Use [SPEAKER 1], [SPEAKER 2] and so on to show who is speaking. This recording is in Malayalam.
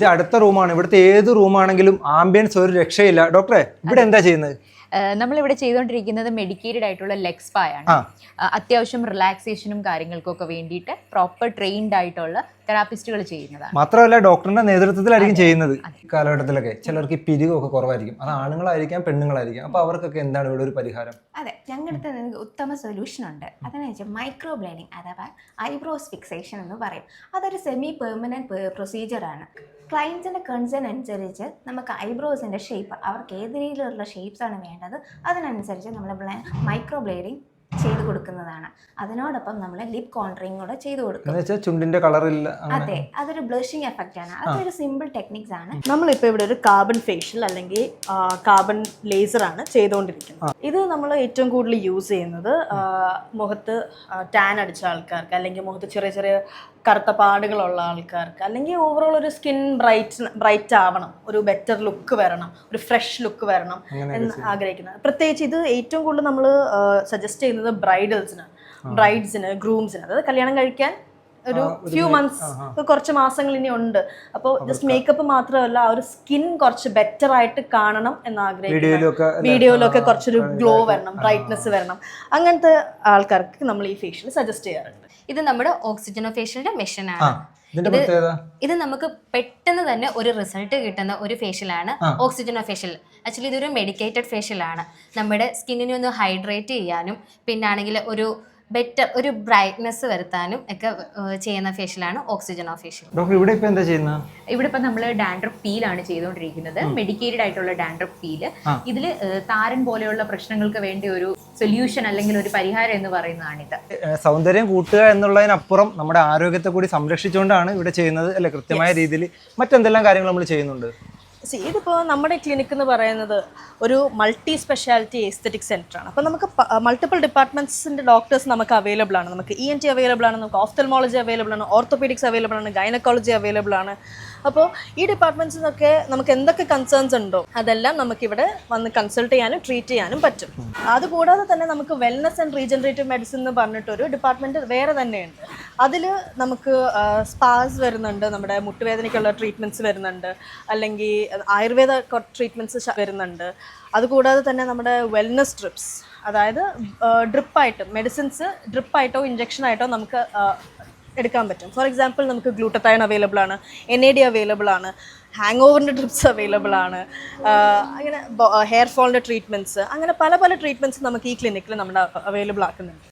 [SPEAKER 1] ഇത് അടുത്ത റൂമാണ്. ഇവിടുത്തെ ഏത് റൂമാണെങ്കിലും ആംബിയൻസ് ഒരു രക്ഷയില്ല. ഡോക്ടറെ ഇവിടെ എന്താ ചെയ്യുന്നത്?
[SPEAKER 2] നമ്മളിവിടെ ചെയ്തുകൊണ്ടിരിക്കുന്നത് മെഡിക്കേറ്റഡ് ആയിട്ടുള്ള ലെഗ് സ്പാ ആണ്.
[SPEAKER 1] ആ.
[SPEAKER 2] ആ, അത്യാവശ്യം റിലാക്സേഷനും കാര്യങ്ങൾക്കൊക്കെ വേണ്ടിയിട്ട് പ്രോപ്പർ ട്രെയിൻഡ് ആയിട്ടുള്ള തെറാപ്പിസ്റ്റുകൾ ചെയ്യുന്നതാണ്.
[SPEAKER 1] മാത്രമല്ല ഡോക്ടറിന്റെ നേതൃത്വത്തിലായിരിക്കും ചെയ്യുന്നത് ഈ കാലഘട്ടത്തിലൊക്കെ. ചിലർക്ക് ഈ പിരിവൊക്കെ കുറവായിരിക്കും. അത് ആണുങ്ങളായിരിക്കാം പെണ്ണുങ്ങളായിരിക്കും. അപ്പൊ അവർക്കൊക്കെ എന്താണ് ഇവിടെ ഒരു പരിഹാരം?
[SPEAKER 3] അതെ ഞങ്ങളുടെ അടുത്ത് ഉത്തമ സൊല്യൂഷൻ ഉണ്ട്. അതെന്ന് വെച്ചാൽ മൈക്രോ ബ്ലേഡിംഗ് അഥവാ ഐബ്രോസ് ഫിക്സേഷൻ എന്ന് പറയും. അതൊരു സെമി പെർമനന്റ് പ്രൊസീജിയറാണ് ക്ലയൻസിന്റെ കൺസേൺ അനുസരിച്ച് നമുക്ക് ഐബ്രോസിന്റെ ഷേപ്പ് അവർക്ക് ഏത് രീതിയിലുള്ള ഷേപ്സ് ആണ് വേണ്ടത് അതിനനുസരിച്ച് നമ്മൾ മൈക്രോ ബ്ലേഡിംഗ് ചെയ്ത് കൊടുക്കുന്നതാണ്. അതിനോടൊപ്പം നമ്മൾ ലിപ് കോൺട്രിങ് കൂടെ ചെയ്തു കൊടുക്കും.
[SPEAKER 1] എന്ന് വെച്ചാൽ ചുണ്ടിന്റെ കളറില്ല
[SPEAKER 3] അതെ അതൊരു ബ്ലഷിംഗ് എഫക്റ്റ് ആണ്. അതൊരു സിമ്പിൾ ടെക്നിക്സ് ആണ്.
[SPEAKER 4] നമ്മളിപ്പോൾ ഇവിടെ ഒരു കാർബൺ ഫേഷ്യൽ അല്ലെങ്കിൽ കാർബൺ ലേസർ ആണ് ചെയ്തുകൊണ്ടിരിക്കുന്നത് ഇത് നമ്മൾ ഏറ്റവും കൂടുതൽ യൂസ് ചെയ്യുന്നത് മുഖത്ത് ടാൻ അടിച്ച ആൾക്കാർക്ക് അല്ലെങ്കിൽ മുഖത്ത് ചെറിയ ചെറിയ കറുത്ത പാടുകളുള്ള ആൾക്കാർക്ക് അല്ലെങ്കിൽ ഓവറോൾ ഒരു സ്കിൻ ബ്രൈറ്റ് ബ്രൈറ്റ് ആവണം ഒരു ബെറ്റർ ലുക്ക് വരണം ഒരു ഫ്രഷ് ലുക്ക് വരണം എന്ന് ആഗ്രഹിക്കുന്നത്. പ്രത്യേകിച്ച് ഇത് ഏറ്റവും കൂടുതൽ നമ്മൾ സജസ്റ്റ് ചെയ്യുന്നത് ബ്രൈഡൽസിന് ബ്രൈഡ്സിന് ഗ്രൂംസിന്. അതായത് കല്യാണം കഴിക്കാൻ ഒരു ഫ്യൂ മന്ത്സ് കുറച്ച് മാസങ്ങൾ ഇനി ഉണ്ട്. അപ്പോൾ ജസ്റ്റ് മേക്കപ്പ് മാത്രമല്ല ആ ഒരു സ്കിൻ കുറച്ച് ബെറ്റർ ആയിട്ട് കാണണം എന്ന് ആഗ്രഹിക്കുന്നു
[SPEAKER 1] വീഡിയോയിലൊക്കെ
[SPEAKER 4] കുറച്ചൊരു ഗ്ലോ വരണം ബ്രൈറ്റ്നെസ് വരണം. അങ്ങനത്തെ ആൾക്കാർക്ക് നമ്മൾ ഈ ഫേഷ്യൽ സജസ്റ്റ് ചെയ്യാറുണ്ട്.
[SPEAKER 5] ഇത് നമ്മുടെ ഓക്സിജനോ ഫേഷ്യലിന്റെ മെഷീൻ ആണ്
[SPEAKER 1] ഇതിന്റെ പ്രത്യേകത?
[SPEAKER 5] ഇത് നമുക്ക് പെട്ടെന്ന് തന്നെ ഒരു റിസൾട്ട് കിട്ടുന്ന ഒരു ഫേഷ്യലാണ് ഓക്സിജനോ ഫേഷ്യൽ ആക്ച്വലി ഇതൊരു മെഡിക്കേറ്റഡ് ഫേഷ്യലാണ് നമ്മുടെ സ്കിന്നിനെ ഒന്ന് ഹൈഡ്രേറ്റ് ചെയ്യാനും പിന്നാണെങ്കിൽ ഒരു ബെറ്റർ ഒരു ബ്രൈറ്റ്നെസ് വരുത്താനും ഒക്കെ ചെയ്യുന്ന ഫേഷ്യലാണ് ഓക്സിജനോ ഫേഷ്യൽ
[SPEAKER 1] ഡോക്ടർ ഇവിടെ ഇപ്പൊ എന്താ ചെയ്യുന്നത്
[SPEAKER 2] ഇവിടെ ഇപ്പം നമ്മൾ ഡാൻഡ്രഫ് പീലാണ് ചെയ്തുകൊണ്ടിരിക്കുന്നത്. മെഡിക്കേറ്റഡ് ആയിട്ടുള്ള ഡാൻഡ്രഫ് പീൽ ഇതിൽ താരൻ പോലെയുള്ള പ്രശ്നങ്ങൾക്ക് വേണ്ടി ഒരു സൊല്യൂഷൻ അല്ലെങ്കിൽ ഒരു പരിഹാരം എന്ന് പറയുന്നതാണിത്.
[SPEAKER 1] സൗന്ദര്യം കൂട്ടുക എന്നുള്ളതിനപ്പുറം നമ്മുടെ ആരോഗ്യത്തെ കൂടി സംരക്ഷിച്ചുകൊണ്ടാണ് ഇവിടെ ചെയ്യുന്നത് അല്ലെ? കൃത്യമായ രീതിയിൽ മറ്റെന്തെല്ലാം കാര്യങ്ങൾ നമ്മൾ ചെയ്യുന്നുണ്ട്?
[SPEAKER 4] See, ഇതിപ്പോൾ നമ്മുടെ ക്ലിനിക് എന്ന് പറയുന്നത് ഒരു മൾട്ടി സ്പെഷ്യാലിറ്റി എസ്തെറ്റിക് സെന്റർ ആണ്. അപ്പോൾ നമുക്ക് മൾട്ടിപ്പിൾ ഡിപ്പാർട്ട്മെന്റ്സിന്റെ ഡോക്ടേഴ്സ് നമുക്ക് അവൈലബിൾ ആണ്. നമുക്ക് ഇ എൻ ടി അവൈലബിൾ ആണ് നമുക്ക് ഓഫ്തൽമോളജി അവൈലബിൾ ആണ് ഓർത്തോപീഡിക്സ് അവൈലബിൾ ആണ് ഗൈനക്കോളജി അവൈലബിൾ ആണ്. അപ്പോൾ ഈ ഡിപ്പാർട്ട്മെന്റ്സിനൊക്കെ നമുക്ക് എന്തൊക്കെ കൺസേൺസ് ഉണ്ടോ അതെല്ലാം നമുക്കിവിടെ വന്ന് കൺസൾട്ട് ചെയ്യാനും ട്രീറ്റ് ചെയ്യാനും പറ്റും. അതുകൂടാതെ തന്നെ നമുക്ക് വെൽനസ് ആൻഡ് റീജനറേറ്റീവ് മെഡിസിൻ എന്ന് പറഞ്ഞിട്ടൊരു ഡിപ്പാർട്ട്മെന്റ് വേറെ തന്നെയുണ്ട്. അതിൽ നമുക്ക് സ്പാസ് വരുന്നുണ്ട് നമ്മുടെ മുട്ടുവേദനയ്ക്കുള്ള ട്രീറ്റ്മെന്റ്സ് വരുന്നുണ്ട്. അല്ലെങ്കിൽ ആയുർവേദ ട്രീറ്റ്മെന്റ്സ് വരുന്നുണ്ട്. അതുകൂടാതെ തന്നെ നമ്മുടെ വെൽനസ് ട്രിപ്സ് അതായത് ഡ്രിപ്പായിട്ട് മെഡിസിൻസ് ഡ്രിപ്പായിട്ടോ ഇഞ്ചക്ഷനായിട്ടോ നമുക്ക് എടുക്കാൻ പറ്റും. ഫോർ എക്സാമ്പിൾ നമുക്ക് ഗ്ലൂട്ടത്തൈൻ അവൈലബിൾ ആണ് എൻ എ ഡി അവൈലബിൾ ആണ് ഹാങ് ഓവറിന്റെ ട്രിപ്സ് അവൈലബിൾ ആണ് അങ്ങനെ ഹെയർ ഫോളിന്റെ ട്രീറ്റ്മെന്റ്സ് അങ്ങനെ പല പല ട്രീറ്റ്മെന്റ്സ് നമുക്ക് ഈ ക്ലിനിക്കിൽ നമ്മുടെ അവൈലബിൾ ആക്കുന്നുണ്ട്.